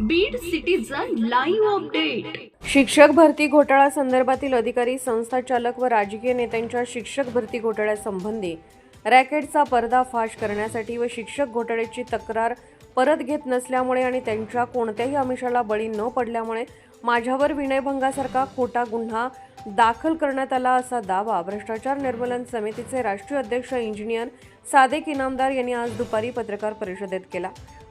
Beed citizen live update शिक्षक भरती घोटाळा संदर्भातील अधिकारी संस्था चालक व राजकीय नेत्यांच्या शिक्षक भरती घोटाळ्यासंबंधी रॅकेटचा पर्दाफाश करण्यासाठी व शिक्षक घोटाळ्याची तक्रार परत घेत नसल्यामुळे आणि त्यांच्या कोणत्याही आमिषाला बळी न पडल्यामुळे माझ्यावर विनयभंगासारखा खोटा गुन्हा दाखल करण्यात आला असा दावा भ्रष्टाचार निर्मूलन समितीचे राष्ट्रीय अध्यक्ष इंजिनियर सादेक इनामदार यांनी आज दुपारी पत्रकार परिषदेत केला.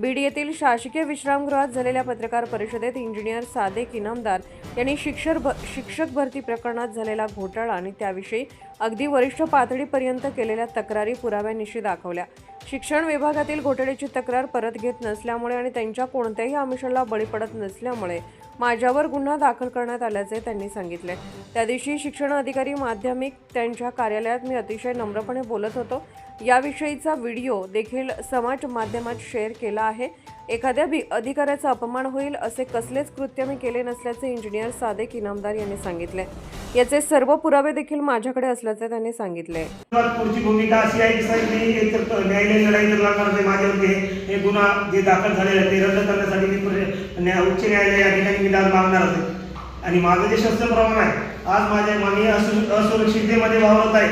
बीड येथील शासकीय विश्रामगृहात झालेल्या पत्रकार परिषदेत इंजिनियर सादेक इनामदार यांनी शिक्षक भ शिक्षक भरती प्रकरणात झालेला घोटाळा आणि त्याविषयी अगदी वरिष्ठ पातळीपर्यंत केलेल्या तक्रारी पुराव्यानिशी दाखवल्या. शिक्षण विभागातील घोटाळ्याची तक्रार परत घेत नसल्यामुळे आणि त्यांच्या कोणत्याही आमिषाला बळी पडत नसल्यामुळे माझ्यावर गुन्हा दाखल करण्यात आल्याचे त्यांनी सांगितले. त्या दिवशी शिक्षण अधिकारी माध्यमिक त्यांच्या कार्यालयात मी अतिशय नम्रपणे बोलत होतो. याविषयीचा व्हिडिओ देखील समाज माध्यमात शेअर केला आहे. एखाद्या बी अधिकाऱ्याचा अपमान होईल असे कसलेच कृत्य मी केले नसल्याचे इंजिनियर सादेक इनामदार यांनी सांगितले. याचे सर्व पुरावे देखील माझ्याकडे असल्याचे त्यांनी सांगितले. पुढची भूमिका अशी आहे की साहेब मी न्यायालयीन लढाई जर लढणार माझ्यावरती हे- गुन्हा जे दाखल झालेले ते रद्द करण्यासाठी उच्च न्यायालय या ठिकाणी मी मागणार असेल. आणि माझं जे शस्त्र प्रमाण आहे आज माझ्या मामी असुरक्षिततेमध्ये वावरत आहे.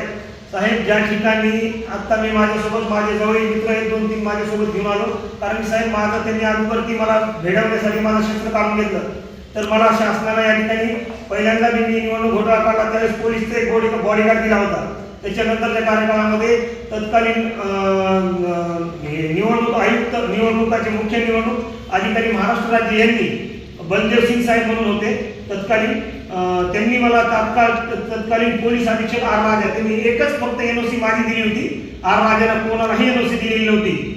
साहेब ज्या ठिकाणी आत्ता मी माझ्यासोबत माझे जवळील मित्र एक दोन तीन माझ्यासोबत घेऊन आलो. कारण साहेब माझं त्यांनी अगोदरती मला भेडवण्यासाठी माझं शस्त्र काम घेतलं. तर मला शासनाला या ठिकाणी पहिल्यांदा मी निवडणूक घोटाळा काढला त्यावेळेस पोलीसचा एक बॉडी बॉडीगार्ड दिला होता. त्याच्यानंतरच्या कार्यकाळामध्ये तत्कालीन निवडणूक आयुक्त निवडणुकाचे मुख्य निवडणूक अधिकारी महाराष्ट्र राज्य यांनी बलदेव सिंग साहेब म्हणून होते. तत्कालीन त्यांनी मला तात्काळ तत्कालीन पोलीस अधीक्षक आर राजा त्यांनी एकच फक्त एनओसी माझी दिली होती. आर राजाला कोणालाही एनओसी दिलेली नव्हती.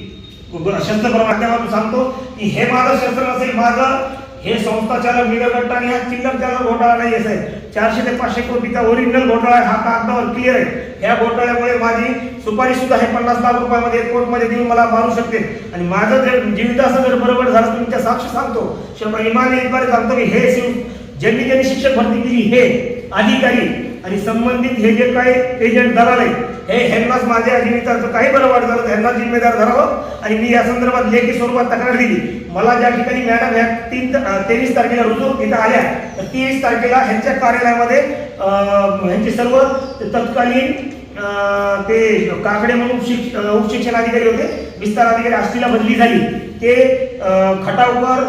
शस्त्र माध्यमातून सांगतो की हे माझं शस्त्र नसेल माझं हे संस्था चालक आणि हा चिल्लक चालक घोटाळा नाही आहे चारशे ते पाचशे कोटीचा ओरिजिनल घोटाळा आहे हा कागदावर क्लिअर आहे. या घोटाळ्यामुळे माझी सुपारी सुद्धा हे पन्नास लाख रुपयामध्ये कोर्टमध्ये देऊन मला मारू शकते. आणि माझं जर जीविताचं जर बरोबर झालं तुमच्या साक्ष सांगतो. शंभर इमाने इतबारे सांगतो की हे शिव ज्यांनी ज्यांनी शिक्षक भरती केली हे अधिकारी आणि संबंधित हे जे काही एजंट दलाल आहे हे ह्यांनाच माझ्या जीविताचं काही बरं वाट झालं ह्यांना जिम्मेदार धरावं. आणि मी या संदर्भात लेखी स्वरूपात तक्रार दिली. मला ज्या ठिकाणी मॅडम ह्या तीन तेवीस तारखेला रुजू इथं आल्या तर तेवीस तारखेला ह्यांच्या कार्यालयामध्ये ह्यांचे सर्व तत्कालीन ते काकडे म्हणून उपशिक्षण अधिकारी होते विस्तार अधिकारी आष्टीला बदली झाली. ते खटावकर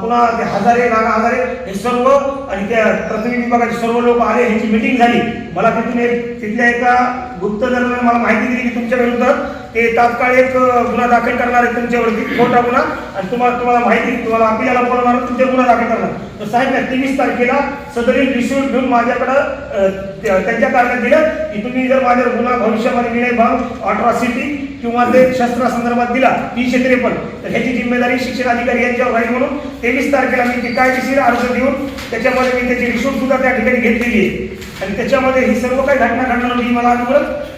पुन्हा ते हजारे नाना हजारे हे सर्व आणि त्या प्रतिनिधी विभागाचे सर्व लोक आले ह्यांची मिटिंग झाली. मला तिथून एक तिथल्या एका गुप्तधरानं मला माहिती दिली की तुमच्या विरुद्ध ते तात्काळ एक गुन्हा दाखल करणार आहे तुमच्यावरती खोटा गुन्हा. आणि तुम्हाला तुम्हाला माहिती तुम्हाला अपिलाला बोलवणार तुमच्या गुन्हा दाखल करणार. तर साहेब या तेवीस तारखेला सदरील रिसिव्ह घेऊन माझ्याकडं त्यांच्या कारणात दिलं की तुम्ही जर माझ्यावर गुन्हा भविष्यामध्ये विनयभंग अट्रॉसिटी किंवा ते शस्त्रासंदर्भात दिला तीनशे त्रेपन्न तर ह्याची जिम्मेदारी शिक्षण अधिकारी यांच्यावर राहील म्हणून तेवीस तारखेला मी ते कायदेशीर अर्ज देऊन त्याच्यामध्ये मी त्याची रिपोर्ट सुद्धा त्या ठिकाणी घेतलेली आहे. आणि त्याच्यामध्ये ही सर्व काही घटना घडणार होती मला अगोदरच